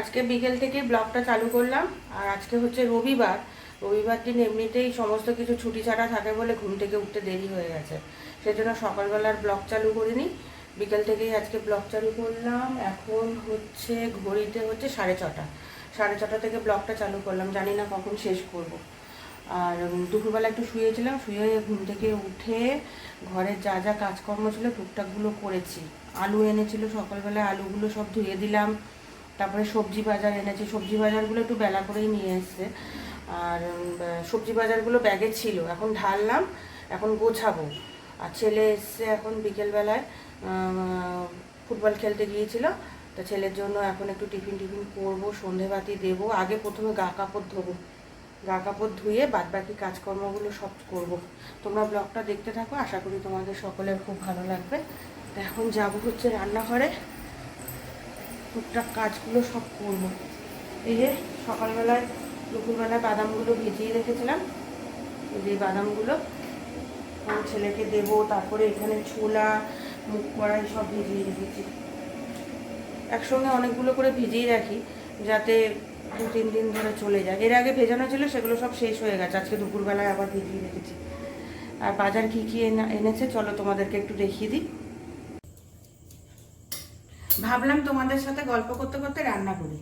আজকে বিকেল থেকে ব্লগটা চালু করলাম, আর আজকে হচ্ছে রবিবার। রবিবার দিন এমনিতেই সমস্ত কিছু ছুটি ছাড়া থাকে বলে ঘুম থেকে উঠতে দেরি হয়ে গেছে। সেজন্য সকালবেলার ব্লগ চালু করিনি। বিকেল থেকেই আজকে ব্লগ চালু করলাম। এখন হচ্ছে ঘড়িতে হচ্ছে সাড়ে ছটা। সাড়ে ছটা থেকে ব্লগটা চালু করলাম। জানি না কখন শেষ করব। আর দুপুরবেলা একটু শুয়েছিলাম, শুয়ে ঘুম থেকে উঠে ঘরের যা যা কাজকর্ম ছিল টুকটাকগুলো করেছি। আলু এনেছিল সকালবেলা আলুগুলো সব ধুয়ে দিলাম। তারপরে সবজি বাজার এনেছি। সবজি বাজারগুলো একটু বেলা করেই নিয়ে এসছে। আর সবজি বাজারগুলো ব্যাগে ছিল। এখন ঢাললাম, এখন গোছাবো। আর ছেলে এসছে এখন বিকেলবেলায় ফুটবল খেলতে গিয়েছিল। তা ছেলের জন্য এখন একটু টিফিন টিফিন করব, সন্ধেবাতি দেবো। আগে প্রথমে গা কাপড় ধোবো। গা কাপড় ধুয়ে বাদ বাকি কাজকর্মগুলো সব করব। তোমরা ব্লগটা দেখতে থাকো। আশা করি তোমাদের সকলের খুব ভালো লাগবে। তা এখন যাব হচ্ছে রান্নাঘরে। টুকটাক কাজগুলো সব করব। এই যে সকালবেলায় দুপুরবেলায় বাদামগুলো ভিজিয়ে রেখেছিলাম। যে বাদামগুলো ছেলেকে দেবো, তারপরে এখানে ছোলা মুখ কড়াই সব ভিজিয়ে রেখেছি। একসঙ্গে অনেকগুলো করে ভিজিয়ে রাখি, যাতে দু, তিন দিন ধরে চলে যায়। এর আগে ভেজানো ছিল, সেগুলো সব শেষ হয়ে গেছে। আজকে দুপুরবেলায় আবার ভিজিয়ে রেখেছি। আর বাজার কী কী এনে- এনেছে, চলো তোমাদেরকে একটু দেখিয়ে দিই। ভাবলাম তোমাদের সাথে গল্প করতে করতে রান্না করি।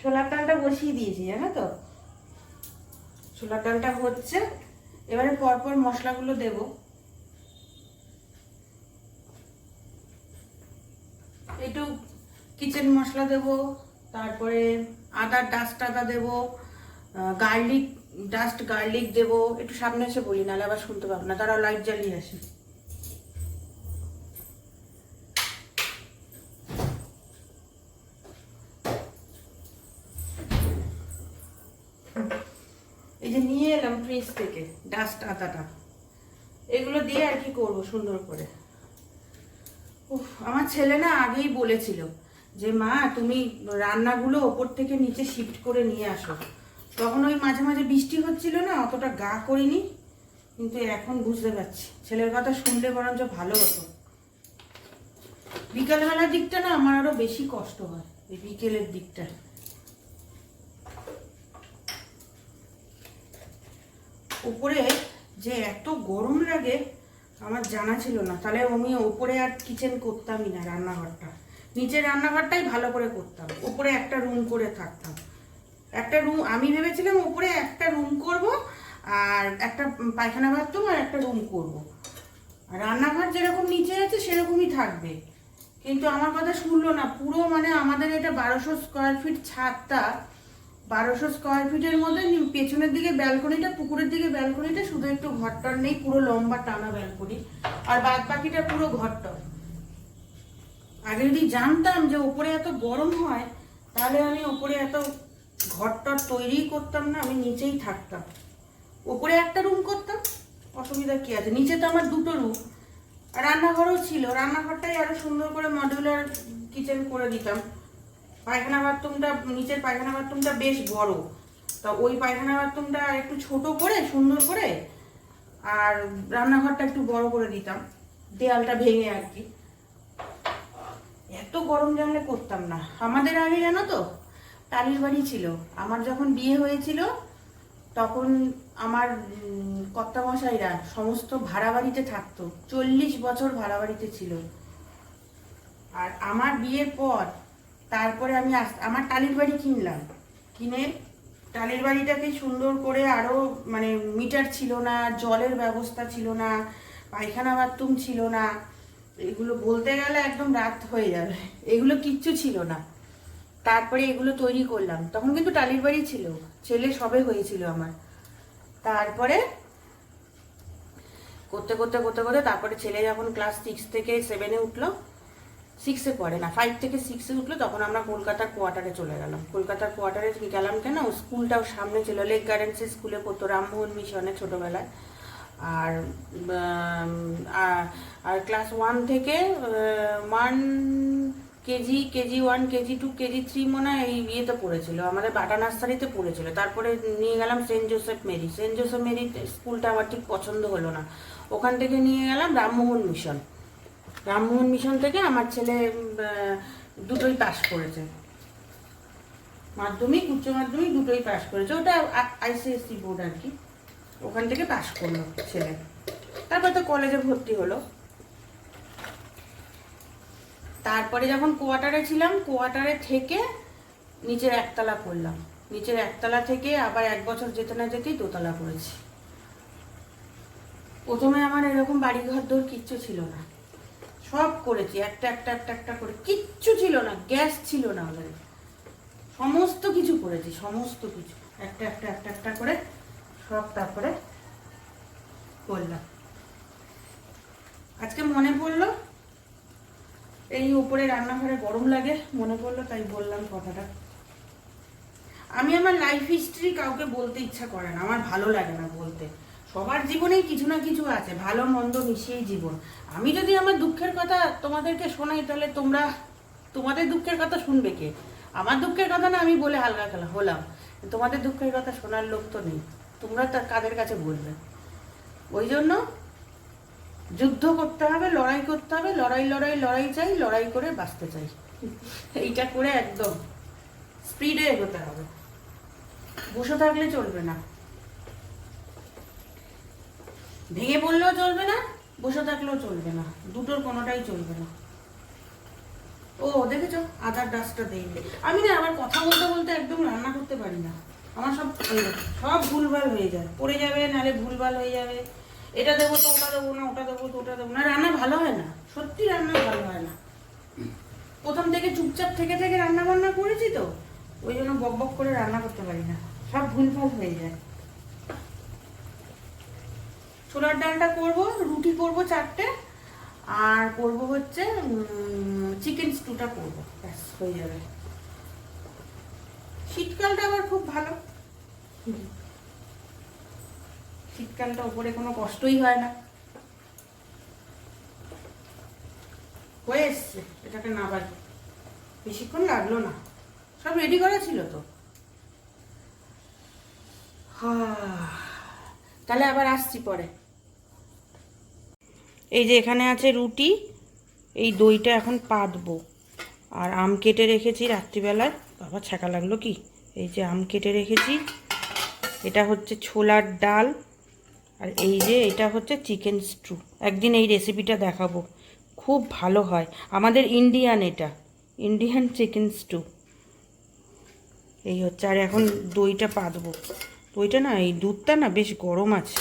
ছোলার ডালটা বসিয়ে দিয়েছি, জানো তো? ছোলার ডালটা হচ্ছে, এবারে পরপর মশলাগুলো দেবো। একটু কিচেন মশলা দেব, তারপরে আদার ডাস্ট আদা দেব গার্লিক ডাস্ট গার্লিক দেব, একটু সামনে এসে বলি, নাহলে আবার শুনতে পাবো না তারা লাইট জ্বালিয়ে আসে। এই যে নিয়ে এলাম ফ্রিজ থেকে ডাস্ট আতাটা। এগুলো দিয়ে আর কি করব সুন্দর করে। আমার ছেলে না আগেই বলেছিল যে, মা, তুমি রান্নাগুলো ওপর থেকে নিচে শিফট করে নিয়ে আসো। তখন ওই মাঝে মাঝে বৃষ্টি হচ্ছিল না, অতটা গা করিনি, কিন্তু এখন বুঝতে পারছি। ছেলের কথা শুনলে বরঞ্চ ভালো হতো। বিকালবেলার দিকটা না আমার আরও বেশি কষ্ট হয়, এই বিকেলের দিকটা। উপরে যে এত গরম লাগে, আমার জানা ছিল না। তাহলে আমি ওপরে আর কিচেন করতামই না রান্নাঘরটা। নিচের রান্নাঘরটাই ভালো করে করতাম। উপরে একটা রুম করে থাকতাম। একটা রুম আমি ভেবেছিলাম উপরে একটা রুম করব, আর একটা পায়খানা বাথরুম আর একটা রুম করব। রান্নাঘর যেরকম নিচে আছে, সেরকমই থাকবে। কিন্তু আমার কথা শুনলো না। পুরো মানে আমাদের এটা বারোশো স্কোয়ার ফিট ছাদটা বারোশো স্কোয়ার ফিটের মধ্যে পেছনের দিকে ব্যালকনিটা পুকুরের দিকে ব্যালকনিটা শুধু একটু ঘরটার নেই, পুরো লম্বা টানা ব্যালকনি আর বাদ বাকিটা পুরো ঘরটা। আগে যদি জানতাম যে ওপরে এত গরম হয়, তাহলে আমি ওপরে এত ঘরটর তৈরি করতাম না, আমি নিচেই থাকতাম। ওপরে একটা রুম করতাম, অসুবিধা কি আছে? নিচে তো আমার দুটো রুম রান্নাঘরও ছিল। রান্নাঘরটাই আরও সুন্দর করে মডিউলার কিচেন করে দিতাম। পায়খানা বাথরুমটা, নিচের পায়খানা বাথরুমটা বেশ বড়। তা ওই পায়খানা বাথরুমটা একটু ছোট করে, সুন্দর করে, আর রান্নাঘরটা একটু বড় করে দিতাম। দেয়ালটা ভেঙে আর কি। এত গরম জানলে করতাম না। আমাদের আগে জানো তো, টালির বাড়ি ছিল। আমার যখন বিয়ে হয়েছিল, তখন আমার কর্তামশাইরা সমস্ত ভাড়া বাড়িতে থাকতো। চল্লিশ বছর ভাড়া বাড়িতে ছিল। আর আমার বিয়ের পর তারপরে আমি আমার টালির বাড়ি কিনলাম। কিনে টালির বাড়িটাকে সুন্দর করে আরও মানে মিটার ছিল না, জলের ব্যবস্থা ছিল না, পায়খানা বাথরুম ছিল না। এগুলো বলতে গেলে একদম রাত হয়ে যাবে। এগুলো কিচ্ছু ছিল না। তারপরে এগুলো তৈরি করলাম। তখন কিন্তু টালির বাড়ি ছিল। ছেলে সবে হয়েছিল আমার। তারপরে করতে করতে করতে করতে তারপরে ছেলে যখন ক্লাস সিক্স থেকে সেভেনে উঠল সিক্সে পড়ে না। ফাইভ থেকে সিক্সে উঠল, তখন আমরা কলকাতার কোয়ার্টারে চলে গেলাম। কলকাতার কোয়ার্টারে গেলাম কেন স্কুলটাও সামনে ছিল লেক গার্ডেন্সে স্কুলে পড়তো রামমোহন মিশনে ছোটোবেলায়। আর- আর ক্লাস ওয়ান থেকে one KG KG one KG two KG three মনে হয় এই ইয়েতে পড়েছিল, আমাদের বাটা নার্সারিতে পড়েছিল। তারপরে নিয়ে গেলাম saint Joseph Mary. Saint Joseph Mary স্কুলটা আমার ঠিক পছন্দ হলো না। ওখান থেকে নিয়ে গেলাম রামমোহন মিশন। রামমোহন মিশন থেকে আমার ছেলে দুটোই পাশ করেছে। মাধ্যমিক, উচ্চ মাধ্যমিক দুটোই পাশ করেছে। ওটা আইসিএসসি বোর্ড আর কি। ওখান থেকে পাশ করল ছেলে। তারপর তো কলেজে ভর্তি হলো। তারপরে যখন কোয়ার্টারে ছিলাম কোয়ার্টারে থেকে নিচের একতলা করলাম নিচের একতলা থেকে আবার এক বছর যেতে না যেতেই দোতলা করেছি প্রথমে আমার এরকম বাড়ি ঘর দৌড় কিচ্ছু ছিল না। সব করেছি, একটা একটা একটা একটা করে। কিচ্ছু ছিল না, গ্যাস ছিল না আমাদের। সমস্ত কিছু করেছি, সমস্ত কিছু। একটা একটা একটা একটা করে সব তারপরে করলাম আজকে মনে পড়ল, এই উপরে রান্নাঘরে গরম লাগে, মনে পড়ল, তাই বললাম কথাটা। আমি আমার লাইফ হিস্ট্রি কাউকে বলতে ইচ্ছা করে না, আমার ভালো লাগে না বলতে। সবার জীবনেই কিছু না কিছু আছে, ভালো, মন্দ মিশিয়েই জীবন। আমি যদি আমার দুঃখের কথা তোমাদেরকে শোনাই, তাহলে তোমরা তোমাদের দুঃখের কথা শুনবে কে? আমার দুঃখের কথা না আমি বলে হালকা খেলা হলাম। তোমাদের দুঃখের কথা শোনার লোক তো নেই। তোমরা তা কাদের কাছে বলবে? ওই জন্য যুদ্ধ করতে হবে, লড়াই করতে হবে, লড়াই লড়াই লড়াই চাই, লড়াই করে বাঁচতে চাই। এইটা করে একদম স্পিডে এগোতে হবে। বসে থাকলে চলবে না। ভেঙে পড়লেও চলবে না, বসে থাকলেও চলবে না, দুটোর কোনোটাই চলবে না। ও, দেখেছ? আদার ডাস্টটা দেখবে আমি না আবার কথা বলতে বলতে একদম রান্না করতে পারি না। আমার সব সব ভুলভাল হয়ে যায়। পড়ে যাবে, নালে ভুলভাল হয়ে যাবে। এটা দেবো তো, ওটা দেবো না, ওটা দেবো তো, ওটা দেবো না। রান্না ভালো হয় না, সত্যি রান্না ভালো হয় না। প্রথম থেকে চুপচাপ থেকে থেকে রান্না বান্না করেছি তো, ওই জন্য বক বক করে রান্না করতে পারি না। সব ভুলভাল হয়ে যায়। ছোলার ডালটা করব, রুটি করব চারটে, আর করব হচ্ছে চিকেন স্টুটা করব। ব্যাস, হয়ে যাবে। শীতকালটা আবার খুব ভালো। শীতকালটা ওপরে কোনো কষ্টই হয় না। হয়ে এসছে, এটাকে না বাড়ি বেশিক্ষণ লাগল না। সব রেডি করা ছিল তো? হা তাহলে আবার আসছি পরে। এই যে এখানে আছে রুটি, এই দইটা এখন পাতবো। আর আম কেটে রেখেছি রাত্রিবেলায়। বাবা, ছ্যাঁকা লাগল কি? এই যে আম কেটে রেখেছি। এটা হচ্ছে ছোলার ডাল। আর এই যে এটা হচ্ছে চিকেন স্ট্রু একদিন এই রেসিপিটা দেখাবো। খুব ভালো হয়। আমাদের ইন্ডিয়ান এটা। ইন্ডিয়ান চিকেন স্টু এই হচ্ছে। আর এখন দইটা পাতবো। দইটা না এই দুধটা না বেশ গরম আছে।